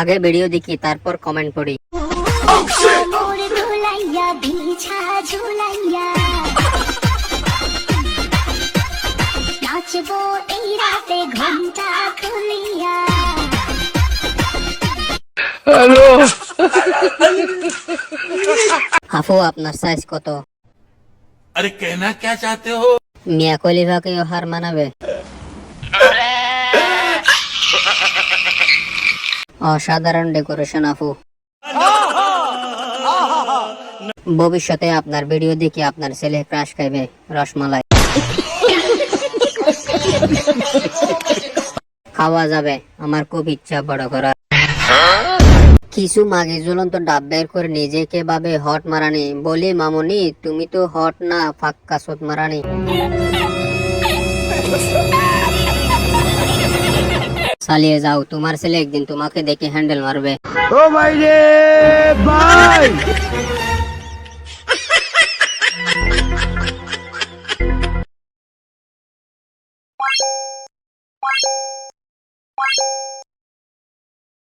আগে ভিডিও দেখি তারপর কমেন্ট করি। নাচবো হাফু আপনার সাইজ কত? আরে কেনা কে চাতে হো? মিয়া কলিভাকে হার মানাবে। অসাধারণ ডেকোরেশন, আপু। ভবিষ্যতে আপনার ভিডিও দেখে আপনার ছেলে ক্রাশ খাইবে, রসমালাই। খাওয়া যাবে, আমার খুব ইচ্ছা, বড় করা কিছু মাগে ঝুলন্ত ডাব বের করে নিজেকে ভাবে হট মারানি। বলি, মামুনি, তুমি তো হট না ফাক্কা সোত মারানি। চালিয়ে যাও তোমার ছেলে একদিন তোমাকে দেখে হ্যান্ডেল মারবে ও ভাই রে ভাই